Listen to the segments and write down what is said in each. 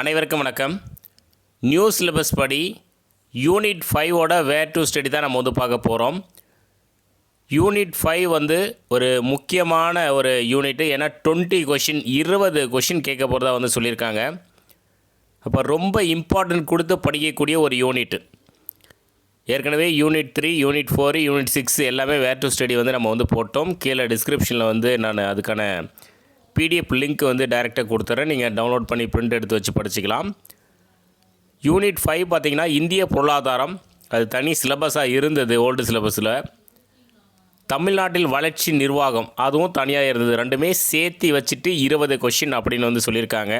அனைவருக்கும் வணக்கம். New syllabus படி யூனிட் ஃபைவோட வேர் டு ஸ்டடி தான் நம்ம வந்து பார்க்க போகிறோம் யூனிட் ஃபைவ் வந்து ஒரு முக்கியமான ஒரு யூனிட்டு ஏன்னா டுவெண்ட்டி கொஷின் இருபது கொஷின் கேட்க போகிறதா வந்து சொல்லியிருக்காங்க. அப்போ ரொம்ப இம்பார்ட்டன்ட் கொடுத்து படிக்கக்கூடிய ஒரு யூனிட் ஏற்கனவே unit three unit four unit six எல்லாமே வேர் டு ஸ்டடி வந்து நம்ம வந்து போட்டோம். கீழே டிஸ்கிரிப்ஷனில் வந்து நான் அதுக்கான பிடிஎஃப் லிங்க் வந்து டைரெக்டாக கொடுத்துட்றேன் நீங்கள் டவுன்லோட் பண்ணி பிரிண்ட் எடுத்து வச்சு படிச்சுக்கலாம். யூனிட் ஃபைவ் பார்த்தீங்கன்னா இந்திய பொருளாதாரம். அது தனி சிலபஸாக இருந்தது ஓல்டு சிலபஸில் தமிழ்நாட்டில் வளர்ச்சி நிர்வாகம் அதுவும் தனியாக இருந்தது. ரெண்டுமே சேர்த்து வச்சுட்டு இருபது கொஷின் அப்படின்னு வந்து சொல்லியிருக்காங்க.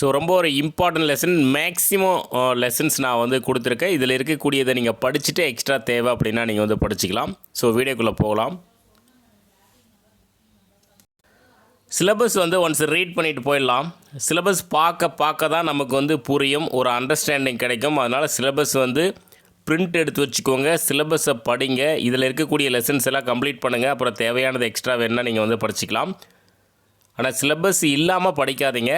ஸோ ரொம்ப ஒரு இம்பார்ட்டன்ட் லெசன் மேக்ஸிமம் லெசன்ஸ் நான் வந்து கொடுத்துருக்கேன். இதில் இருக்கக்கூடியதை நீங்கள் படிச்சுட்டு எக்ஸ்ட்ரா தேவை அப்படின்னா நீங்கள் வந்து படிச்சுக்கலாம். ஸோ வீடியோக்குள்ளே போகலாம். சிலபஸ் வந்து ஒன்ஸ் ரீட் பண்ணிட்டு போயிடலாம். சிலபஸ் பார்க்க பார்க்க தான் நமக்கு வந்து புரியும். ஒரு அண்டர்ஸ்டாண்டிங் கிடைக்கும். அதனால் சிலபஸ் வந்து பிரிண்ட் எடுத்து வச்சுக்கோங்க. சிலபஸை படிங்க. இதில் இருக்கக்கூடிய லெசன்ஸ் எல்லாம் கம்ப்ளீட் பண்ணுங்கள் அப்புறம் தேவையானது எக்ஸ்ட்ரா வேணால் நீங்கள் வந்து படிச்சுக்கலாம். ஆனால் சிலபஸ் இல்லாமல் படிக்காதீங்க.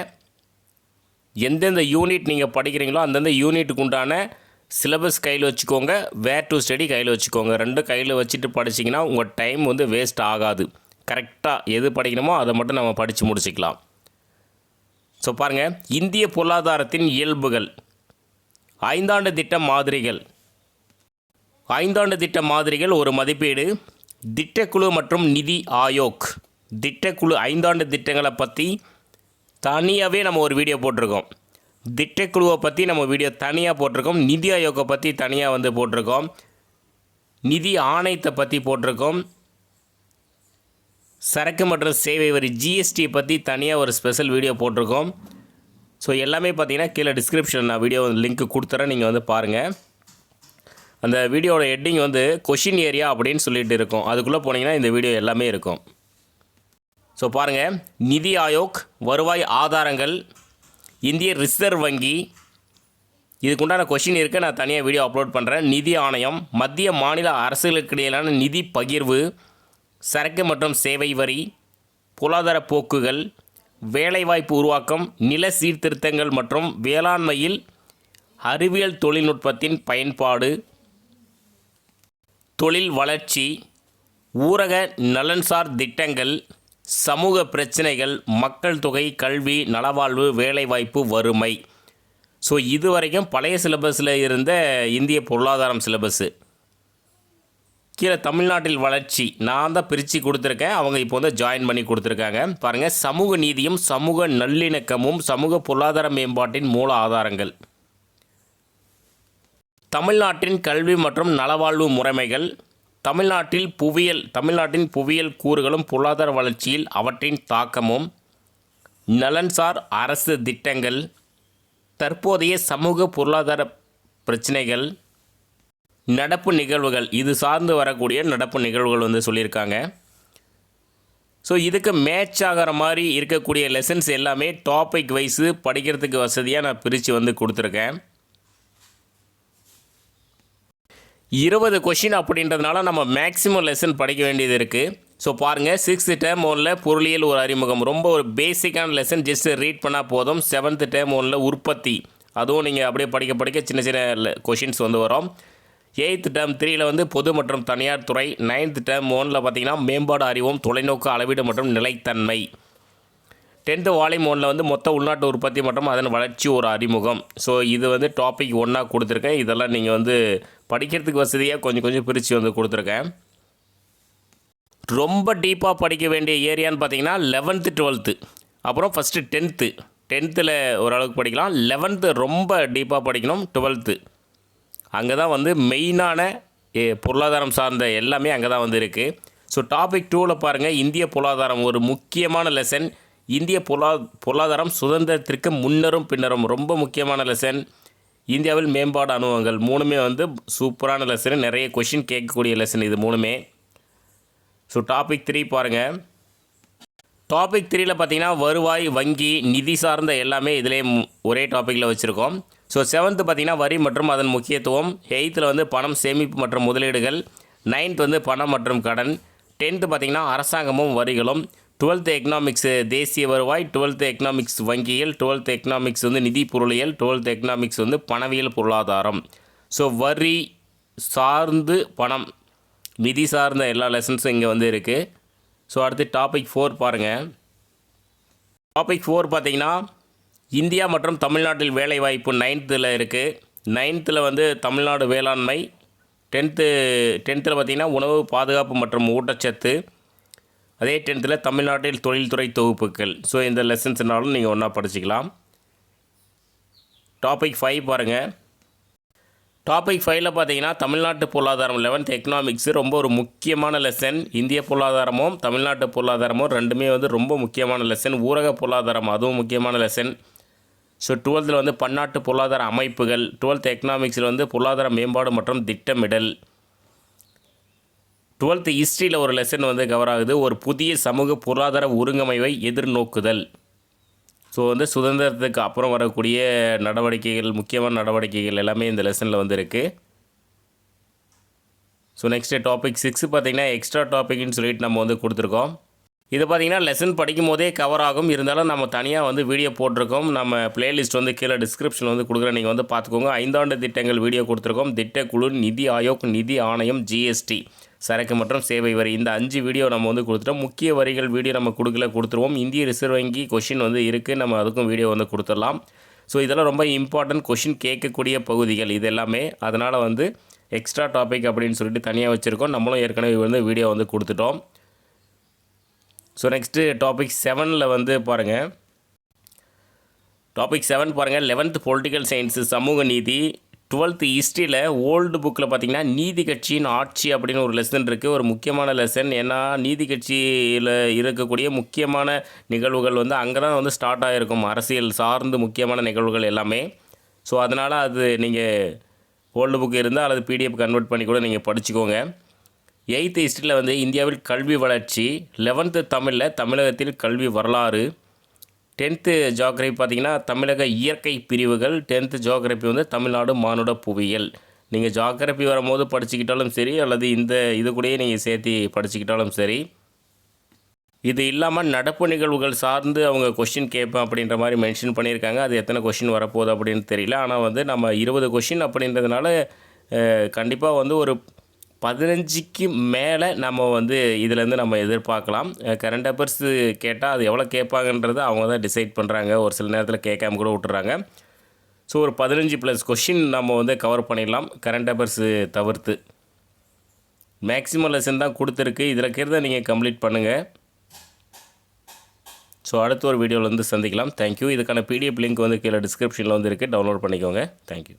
எந்தெந்த யூனிட் நீங்கள் படிக்கிறீங்களோ அந்தந்த யூனிட்டுக்கு உண்டான சிலபஸ் கையில் வச்சுக்கோங்க. வேர் டு ஸ்டடி கையில் வச்சுக்கோங்க. ரெண்டும் கையில் வச்சுட்டு படிச்சிங்கன்னா உங்கள் டைம் வந்து வேஸ்ட் ஆகாது. கரெக்டாக எது படிக்கணுமோ அதை மட்டும் நம்ம படித்து முடிச்சுக்கலாம். ஸோ பாருங்கள் இந்திய பொருளாதாரத்தின் இயல்புகள் ஐந்தாண்டு திட்ட மாதிரிகள். ஐந்தாண்டு திட்ட மாதிரிகள் ஒரு மதிப்பீடு திட்டக்குழு மற்றும் நிதி ஆயோக். திட்டக்குழு ஐந்தாண்டு திட்டங்களை பற்றி தனியாகவே நம்ம ஒரு வீடியோ போட்டிருக்கோம். திட்டக்குழுவை பற்றி நம்ம வீடியோ தனியாக போட்டிருக்கோம். நிதி ஆயோக்கை பற்றி தனியாக வந்து போட்டிருக்கோம். நிதி ஆணையத்தை பற்றி போட்டிருக்கோம். சரக்கு மற்றும் சேவை வரி ஜிஎஸ்டி பற்றி தனியாக ஒரு ஸ்பெஷல் வீடியோ போட்டிருக்கோம். ஸோ எல்லாமே பார்த்தீங்கன்னா கீழே டிஸ்கிரிப்ஷன் நான் வீடியோ லிங்க் கொடுத்துறேன். நீங்கள் வந்து பாருங்கள் அந்த வீடியோட ஹெட்டிங் வந்து கொஷின் ஏரியா அப்படின்னு சொல்லிட்டு இருக்கும். அதுக்குள்ளே போனீங்கன்னா இந்த வீடியோ எல்லாமே இருக்கும். ஸோ பாருங்கள் நிதி ஆயோக் வருவாய் ஆதாரங்கள் இந்திய ரிசர்வ் வங்கி. இதுக்குண்டான கொஷின் இருக்க. நான் தனியாக வீடியோ அப்லோட் பண்ணுறேன் நிதி ஆணையம் மத்திய மாநில அரசுகளுக்கு இடையிலான நிதி பகிர்வு. சரக்கு மற்றும் சேவை வரி பொருளாதார போக்குகள் வேலைவாய்ப்பு உருவாக்கம் நில சீர்திருத்தங்கள் மற்றும் வேளாண்மையில் அறிவியல் தொழில்நுட்பத்தின் பயன்பாடு தொழில் வளர்ச்சி ஊரக நலன்சார் திட்டங்கள் சமூக பிரச்சனைகள் மக்கள் தொகை கல்வி நலவாழ்வு வேலைவாய்ப்பு வறுமை. ஸோ இது வரைக்கும் பழைய சிலபஸில் இருந்த இந்திய பொருளாதாரம் சிலபஸ்ஸு கீழே தமிழ்நாட்டில் வளர்ச்சி. நான் தான் பிரித்து கொடுத்துருக்கேன். அவங்க இப்போ வந்து ஜாயின் பண்ணி கொடுத்துருக்காங்க. பாருங்கள் சமூக நீதியும் சமூக நல்லிணக்கமும் சமூக பொருளாதார மேம்பாட்டின் மூல ஆதாரங்கள். தமிழ்நாட்டின் கல்வி மற்றும் நலவாழ்வு முறைமைகள். தமிழ்நாட்டில் புவியியல் தமிழ்நாட்டின் புவியியல் கூறுகளும் பொருளாதார வளர்ச்சியில் அவற்றின் தாக்கமும். நலன்சார் அரசு திட்டங்கள். தற்போதைய சமூக பொருளாதார பிரச்சனைகள். நடப்பு நிகழ்வுகள் இது சார்ந்து வரக்கூடிய நடப்பு நிகழ்வுகள் வந்து சொல்லியிருக்காங்க. ஸோ இதுக்கு மேட்ச் ஆகிற மாதிரி இருக்கக்கூடிய லெசன்ஸ் எல்லாமே டாபிக் வைஸு படிக்கிறதுக்கு வசதியாக நான் பிரித்து வந்து கொடுத்துருக்கேன். இருபது கொஷின் அப்படின்றதுனால நம்ம மேக்ஸிமம் லெசன் படிக்க வேண்டியது இருக்குது ஸோ பாருங்கள் சிக்ஸ்த்து டேர்ம் ஒன்றில் பொருளியல் ஒரு அறிமுகம். ரொம்ப ஒரு பேசிக்கான லெசன் ஜஸ்ட் ரீட் பண்ணால் போதும். செவன்த்து டேர்ம் ஒன்றில் உற்பத்தி. அதுவும் நீங்கள் அப்படியே படிக்க படிக்க சின்ன சின்ன கொஷின்ஸ் வந்து வரும். எயித்து டேர்ம் த்ரீயில் வந்து பொது மற்றும் தனியார் துறை நைன்த் டேர்ம் ஒனில் பார்த்தீங்கன்னா மேம்பாடு அறிவும் தொலைநோக்கு அளவீடு மற்றும் நிலைத்தன்மை. டென்த்து வால்யூம் ஒனில் வந்து மொத்த உள்நாட்டு உற்பத்தி மற்றும் அதன் வளர்ச்சி ஒரு அறிமுகம். ஸோ இது வந்து டாபிக் ஒன்றா கொடுத்துருக்கேன். இதெல்லாம் நீங்கள் வந்து படிக்கிறதுக்கு வசதியாக கொஞ்சம் கொஞ்சம் பிரித்து வந்து கொடுத்துருக்கேன். ரொம்ப டீப்பாக படிக்க வேண்டிய ஏரியான்னு பார்த்தீங்கன்னா லெவன்த்து டுவெல்த்து அப்புறம் ஃபஸ்ட்டு டென்த்து டென்த்தில் ஓரளவுக்கு படிக்கலாம். லெவன்த்து ரொம்ப டீப்பாக படிக்கணும். டுவெல்த்து அங்கே தான் வந்து மெயினான பொருளாதாரம் சார்ந்த எல்லாமே அங்கே தான் வந்து இருக்குது ஸோ டாபிக் டூவில் பாருங்கள் இந்திய பொருளாதாரம் ஒரு முக்கியமான லெசன் இந்திய பொருளா பொருளாதாரம் சுதந்திரத்திற்கு முன்னரும் பின்னரும் ரொம்ப முக்கியமான லெசன் இந்தியாவில் மேம்பாடு அனுபவங்கள் மூணுமே வந்து சூப்பரான லெசன் நிறைய கொஷின் கேட்கக்கூடிய லெசன் இது மூணுமே. ஸோ டாபிக் த்ரீ பாருங்கள் டாபிக் த்ரீயில் பார்த்தீங்கன்னா வருவாய் வங்கி நிதி சார்ந்த எல்லாமே இதிலே ஒரே டாப்பிக்கில் வச்சுருக்கோம். ஸோ செவன்த்து பார்த்தீங்கன்னா வரி மற்றும் அதன் முக்கியத்துவம். எயித்தில் வந்து பணம் சேமிப்பு மற்றும் முதலீடுகள். நைன்த் வந்து பணம் மற்றும் கடன். டென்த்து பார்த்தீங்கன்னா அரசாங்கமும் வரிகளும். டுவெல்த் எக்கனாமிக்ஸ் தேசிய வருவாய். டுவெல்த் எக்கனாமிக்ஸ் வங்கியல் டுவெல்த் எக்கனாமிக்ஸ் வந்து நிதி பொருளியல். டுவெல்த் எக்கனாமிக்ஸ் வந்து பணவியல் பொருளாதாரம். ஸோ வரி சார்ந்து பணம். நிதி சார்ந்த எல்லா லெசன்ஸும் இங்கே வந்து இருக்குது ஸோ அடுத்து டாபிக் ஃபோர் பாருங்கள் டாபிக் ஃபோர் பார்த்தீங்கன்னா இந்தியா மற்றும் தமிழ்நாட்டில் வேலைவாய்ப்பு நைன்த்தில் இருக்குது நைன்த்தில் வந்து தமிழ்நாடு வேளாண்மை டென்த்து டென்த்தில் பார்த்தீங்கன்னா உணவு பாதுகாப்பு மற்றும் ஊட்டச்சத்து. அதே டென்த்தில் தமிழ்நாட்டில் தொழில்துறை தொகுப்புகள். ஸோ இந்த லெசன்ஸ்னாலும் நீங்கள் ஒன்றா படிச்சுக்கலாம். டாபிக் ஃபைவ் பாருங்கள் டாபிக் ஃபைவ்ல பார்த்தீங்கன்னா தமிழ்நாட்டு பொருளாதாரம் லெவன்த் எக்கனாமிக்ஸ் ரொம்ப ஒரு முக்கியமான லெசன் இந்திய பொருளாதாரமும் தமிழ்நாட்டு பொருளாதாரமும் ரெண்டுமே வந்து ரொம்ப முக்கியமான லெசன் ஊரக பொருளாதாரம் அதுவும் முக்கியமான லெசன் ஸோ டுவெல்த்தில் வந்து பன்னாட்டு பொருளாதார அமைப்புகள் டுவெல்த் எக்கனாமிக்ஸில் வந்து பொருளாதார மேம்பாடு மற்றும் திட்டமிடல். டுவெல்த் ஹிஸ்ட்ரியில் ஒரு லெசன் வந்து கவர் ஆகுது. ஒரு புதிய சமூக பொருளாதார ஒருங்கமைவை எதிர்நோக்குதல். ஸோ வந்து சுதந்திரத்துக்கு அப்புறம் வரக்கூடிய நடவடிக்கைகள் முக்கியமான நடவடிக்கைகள் எல்லாமே இந்த லெசனில் வந்து இருக்குது ஸோ நெக்ஸ்ட்டு டாபிக் சிக்ஸ் பார்த்திங்கன்னா எக்ஸ்ட்ரா டாபிக்னு சொல்லிட்டு நம்ம வந்து கொடுத்துருக்கோம். இது பார்த்தீங்கன்னா லெசன் படிக்கும் போதே கவர் ஆகும். இருந்தாலும் நம்ம தனியாக வந்து வீடியோ போட்டிருக்கோம். நம்ம பிளேலிஸ்ட் வந்து கீழே டிஸ்கிரிப்ஷன் வந்து கொடுக்குறேன். நீங்கள் வந்து பார்த்துக்கோங்க ஐந்தாண்டு திட்டங்கள் வீடியோ கொடுத்துருக்கோம். திட்டக்குழு நிதி ஆயோக் நிதி ஆணையம் ஜிஎஸ்டி சரக்கு மற்றும் சேவை வரி. இந்த அஞ்சு வீடியோ நம்ம வந்து கொடுத்துட்டோம். முக்கிய வரிகள் வீடியோ நம்ம கொடுக்கல கொடுத்துருவோம். இந்திய ரிசர்வ் வங்கி கொஷின் வந்து இருக்குது நம்ம அதுக்கும் வீடியோ வந்து கொடுத்துடலாம். ஸோ இதெல்லாம் ரொம்ப இம்பார்ட்டன்ட் கொஷின் கேட்கக்கூடிய பகுதிகள் இது எல்லாமே அதனால் வந்து எக்ஸ்ட்ரா டாபிக் அப்படின்னு சொல்லிட்டு தனியாக வச்சுருக்கோம். நம்மளும் ஏற்கனவே வந்து வீடியோ வந்து கொடுத்துட்டோம். ஸோ நெக்ஸ்ட்டு டாபிக் செவனில் வந்து பாருங்கள் டாபிக் செவன் பாருங்கள் லெவன்த் பொலிட்டிக்கல் சயின்ஸு சமூக நீதி டுவெல்த் ஹிஸ்ட்ரியில் ஓல்டு புக்கில் பார்த்தீங்கன்னா நீதி கட்சியின் ஆட்சி அப்படின்னு ஒரு லெசன் இருக்குது ஒரு முக்கியமான லெசன் ஏன்னா நீதி கட்சியில் இருக்கக்கூடிய முக்கியமான நிகழ்வுகள் வந்து அங்கே தான் வந்து ஸ்டார்ட் ஆகிருக்கும் அரசியல் சார்ந்து முக்கியமான நிகழ்வுகள் எல்லாமே. ஸோ அதனால் அது நீங்கள் ஓல்டு புக் இருந்தால் அல்லது பிடிஎஃப் கன்வெர்ட் பண்ணி கூட நீங்கள் படிச்சுக்கோங்க. எயித்து ஹிஸ்ட்ரியில் வந்து இந்தியாவில் கல்வி வளர்ச்சி லெவன்த்து தமிழில் தமிழகத்தில் கல்வி வரலாறு டென்த்து ஜியாகிரபி பார்த்தீங்கன்னா தமிழக இயற்கை பிரிவுகள் டென்த்து ஜியாகிரபி வந்து தமிழ்நாடு மானுட புவியியல். நீங்கள் ஜியாகிரபி வரும்போது படிச்சுக்கிட்டாலும் சரி அல்லது இந்த இது கூடயே நீங்கள் சேர்த்து படிச்சுக்கிட்டாலும் சரி இது இல்லாமல் நடப்பு நிகழ்வுகள் சார்ந்து அவங்க கொஷின் கேட்பேன் அப்படின்ற மாதிரி மென்ஷன் பண்ணியிருக்காங்க. அது எத்தனை கொஷின் வரப்போகுது அப்படின்னு தெரியல. ஆனால் வந்து நம்ம இருபது கொஷின் அப்படின்றதுனால கண்டிப்பாக வந்து ஒரு பதினஞ்சுக்கு மேலே நம்ம வந்து இதுலேருந்து நம்ம எதிர்பார்க்கலாம். கரண்ட் அஃபேர்ஸ் கேட்டால் அது எவ்வளோ கேட்பாங்கன்றது அவங்க தான் டிசைட் பண்ணுறாங்க ஒரு சில நேரத்தில் கேட்காம கூட விட்டுறாங்க. ஸோ ஒரு பதினஞ்சு ப்ளஸ் கொஷின் நம்ம வந்து கவர் பண்ணிடலாம். கரண்ட் அஃபேர்ஸு தவிர்த்து. மேக்ஸிமம் லெசன் தான் கொடுத்துருக்கு. இதில் இருக்கிறத நீங்கள் கம்ப்ளீட் பண்ணுங்கள் ஸோ அடுத்த ஒரு வீடியோவில் வந்து சந்திக்கலாம். தேங்க்யூ இதுக்கான பிடிஎஃப் லிங்க் வந்து கீழே டிஸ்கிரிப்ஷனில் வந்து இருக்குது டவுன்லோட் பண்ணிக்கோங்க. தேங்க்யூ